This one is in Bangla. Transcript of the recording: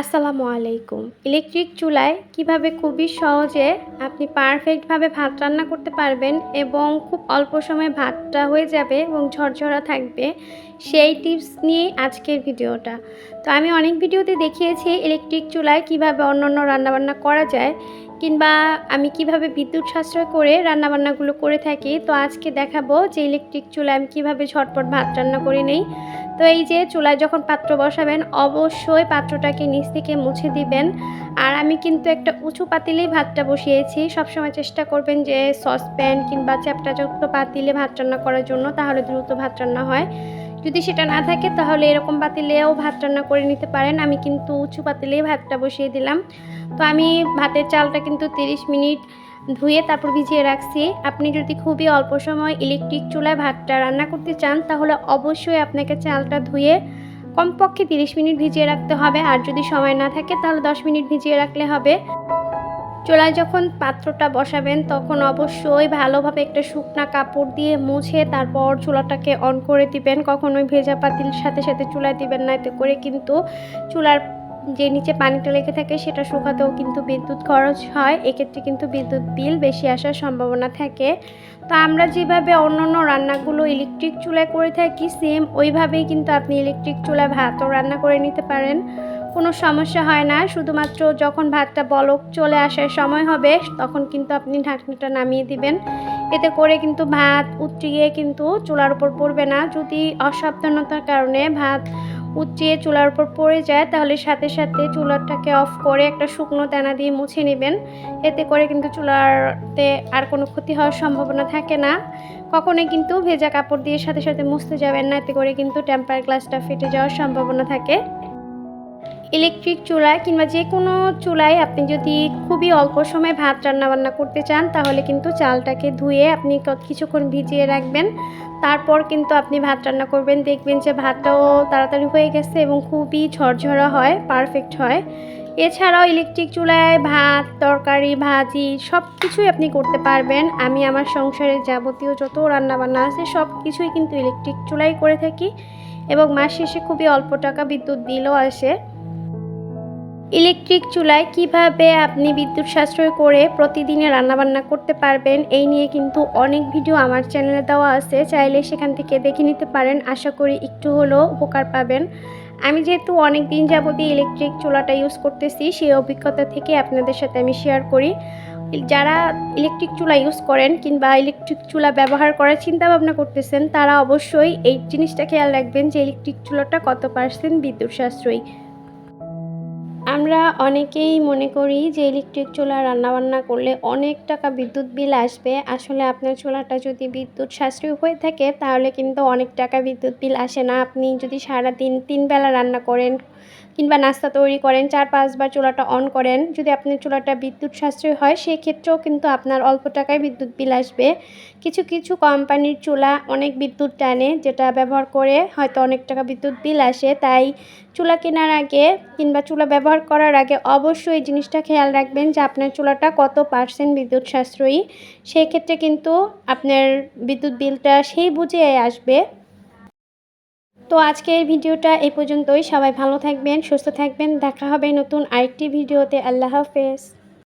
আসসালামু আলাইকুম। ইলেকট্রিক চুলায় কীভাবে খুবই সহজে আপনি পারফেক্টভাবে ভাত রান্না করতে পারবেন এবং খুব অল্প সময়ে ভাতটা হয়ে যাবে এবং ঝরঝরা থাকবে, সেই টিপস নিয়ে আজকের ভিডিওটা। তো আমি অনেক ভিডিওতে দেখিয়েছি ইলেকট্রিক চুলায় কীভাবে অন্য অন্য রান্নাবান্না করা যায়। কিংবা আমি কীভাবে বিদ্যুৎ সাশ্রয় করে রান্নাবান্নাগুলো করে থাকি, তো আজকে দেখাবো যে ইলেকট্রিক চুলায় আমি কীভাবে ঝটপট ভাত রান্না করে নেই। তো এই যে চুলায় যখন পাত্র বসাবেন, অবশ্যই পাত্রটাকে নিচ থেকে মুছে দিবেন। আর আমি কিন্তু একটা উঁচু পাতিলেই ভাতটা বসিয়েছি। সবসময় চেষ্টা করবেন যে সসপ্যান কিংবা চ্যাপটাযুক্ত পাতিলে ভাত রান্না করার জন্য, তাহলে দ্রুত ভাত রান্না হয়। যদি সেটা না থাকে, তাহলে এরকম পাতিলেও ভাত রান্না করে নিতে পারেন। আমি কিন্তু উঁচু পাতিলেই ভাতটা বসিয়ে দিলাম। তো আমি ভাতের চালটা কিন্তু 30 মিনিট ধুয়ে তারপর ভিজিয়ে রাখছি। আপনি যদি খুবই অল্প সময় ইলেকট্রিক চুলায় ভাতটা রান্না করতে চান, তাহলে অবশ্যই আপনাকে চালটা ধুয়ে কমপক্ষে 30 মিনিট ভিজিয়ে রাখতে হবে। আর যদি সময় না থাকে, তাহলে 10 মিনিট ভিজিয়ে রাখলে হবে। চুলায় যখন পাত্রটা বসাবেন, তখন অবশ্যই ভালোভাবে একটা শুকনা কাপড় দিয়ে মুছে তারপর চুলাটাকে অন করে দিবেন। কখনোই ভেজা পাতিল সাথে সাথে চুলায় দিবেন না। এতে করে কিন্তু চুলার যে নিচে পানিটা লেগে থাকে সেটা শুকাতেও কিন্তু বিদ্যুৎ খরচ হয়। এক্ষেত্রে কিন্তু বিদ্যুৎ বিল বেশি আসার সম্ভাবনা থাকে। তো আমরা যেভাবে অন্য অন্য রান্নাগুলো ইলেকট্রিক চুলায় করে থাকি সেম ওইভাবেই কিন্তু আপনি ইলেকট্রিক চুলায় ভাতও রান্না করে নিতে পারেন। কোনো সমস্যা হয় না। শুধুমাত্র যখন ভাতটা বলক চলে আসার সময় হবে, তখন কিন্তু আপনি ঢাকনিটা নামিয়ে দিবেন। এতে করে কিন্তু ভাত উঠিয়ে কিন্তু চুলার উপর পড়বে না। যদি অসাবধানতার কারণে ভাত উঠিয়ে চুলার উপর পড়ে যায়, তাহলে সাথে সাথে চুলাটাকে অফ করে একটা শুকনো দানা দিয়ে মুছে নেবেন। এতে করে কিন্তু চুলাতে আর কোনো ক্ষতি হওয়ার সম্ভাবনা থাকে না। কখনোই কিন্তু ভেজা কাপড় দিয়ে সাথে সাথে মুছতে যাবেন না, এতে করে কিন্তু টেম্পার গ্লাসটা ফেটে যাওয়ার সম্ভাবনা থাকে। ইলেকট্রিক চুলায় কিংবা যে কোনো চুলায় আপনি যদি খুবই অল্প সময় ভাত রান্না বান্না করতে চান, তাহলে কিন্তু চালটাকে ধুয়ে আপনি কিছুক্ষণ ভিজিয়ে রাখবেন। তারপর কিন্তু আপনি ভাত রান্না করবেন। দেখবেন যে ভাতটাও তাড়াতাড়ি হয়ে গেছে এবং খুবই ঝরঝরা হয় পারফেক্ট হয়। এছাড়াও ইলেকট্রিক চুলায় ভাত, তরকারি, ভাজি সব কিছুই আপনি করতে পারবেন। আমি আমার সংসারের যাবতীয় যত রান্নাবান্না আছে সব কিছুই কিন্তু ইলেকট্রিক চুলাই করে থাকি এবং মাস শেষে খুবই অল্প টাকা বিদ্যুৎ বিলও আসে। ইলেকট্রিক চুলায় কীভাবে আপনি বিদ্যুৎ সাশ্রয় করে প্রতিদিনে রান্নাবান্না করতে পারবেন, এই নিয়ে কিন্তু অনেক ভিডিও আমার চ্যানেলে দেওয়া আছে। চাইলে সেখান থেকে দেখে নিতে পারেন। আশা করি একটু হলেও উপকার পাবেন। আমি যেহেতু অনেক দিন যাবতীয় ইলেকট্রিক চুলাটা ইউজ করতেছি, সেই অভিজ্ঞতা থেকে আপনাদের সাথে আমি শেয়ার করি। যারা ইলেকট্রিক চুলা ইউজ করেন কিংবা ইলেকট্রিক চুলা ব্যবহার করার চিন্তা ভাবনা করতেছেন, তারা অবশ্যই এই জিনিসটা খেয়াল রাখবেন যে ইলেকট্রিক চুলাটা কত পার্সেন্ট বিদ্যুৎ সাশ্রয়ী। আমরা অনেকেই মনে করি যে ইলেকট্রিক চুলা রান্নাবান্না করলে অনেক টাকা বিদ্যুৎ বিল আসবে। আসলে আপনার চুলাটা যদি বিদ্যুৎ সাশ্রয়ী হয়ে থাকে, তাহলে কিন্তু অনেক টাকা বিদ্যুৎ বিল আসে না। আপনি যদি সারাদিন তিন বেলা রান্না করেন কিংবা নাস্তা তৈরি করেন, চার পাঁচবার চুলাটা অন করেন। যদি আপনার চুলাটা বিদ্যুৎ সাশ্রয় হয়, সেক্ষেত্রেও কিন্তু আপনার অল্প টাকায় বিদ্যুৎ বিল আসবে। কিছু কিছু কোম্পানির চুলা অনেক বিদ্যুৎ টানে, যেটা ব্যবহার করে হয়তো অনেক টাকা বিদ্যুৎ বিল আসে। তাই চুলা কেনার আগে কিংবা চুলা ব্যবহার করার আগে অবশ্যই এই জিনিসটা খেয়াল রাখবেন যে আপনার চুলাটা কত পার্সেন্ট বিদ্যুৎ সাশ্রয়ী। সেই ক্ষেত্রে কিন্তু আপনার বিদ্যুৎ বিলটা সেই বুঝে আসবে। তো আজকের ভিডিওটা এই পর্যন্তই। সবাই ভালো থাকবেন, সুস্থ থাকবেন। দেখা হবে নতুন আরেকটি ভিডিওতে। আল্লাহ হাফেজ।